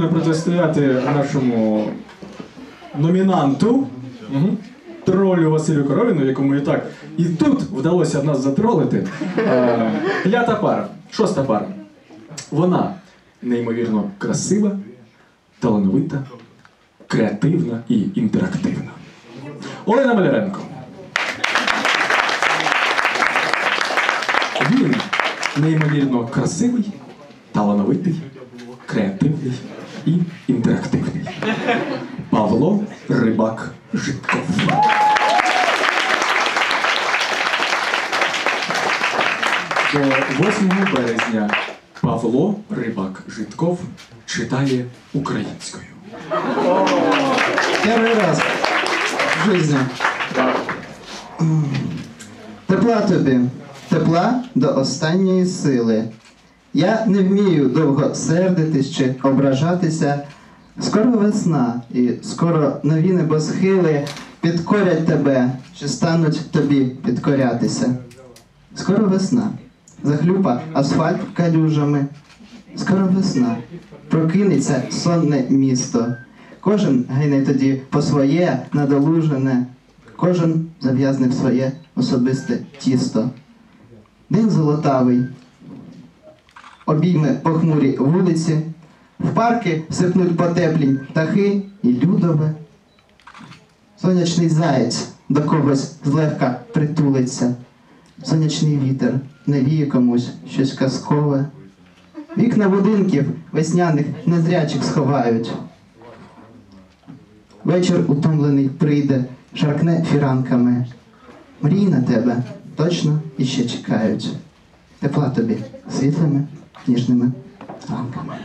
протистояти нашому номінанту тролю Василю Коровіну, якому і так і тут вдалося нас затролити. Е, п'ята пара, шоста пара. Вона неймовірно красива, талановита, креативна і інтерактивна. Олена Маляренко. Він неймовірно красивий, талановитий, креативний і інтерактивний. Павло Рибак Житков. До 8 березня Павло Рибак Житков читає українською. Первый раз в жизни. Тепла тобі, тепла до останньої сили. Я не вмію довго сердитись чи ображатися. Скоро весна, і скоро нові небосхили підкорять тебе, чи стануть тобі підкорятися. Скоро весна, захлюпа асфальт калюжами. Скоро весна, прокинеться сонне місто. Кожен гине тоді по своє надолужене, кожен зав'язне в своє особисте тісто. День золотавий, обійме похмурі вулиці, в парки сипнуть потеплінь птахи і людове. Сонячний заєць до когось злегка притулиться. Сонячний вітер навіє комусь щось казкове. Вікна будинків весняних незрячих сховають. Вечір утомлений прийде, шаркне фіранками. Мрії на тебе точно іще чекають. Тепла тобі світлими, ніжними ранками.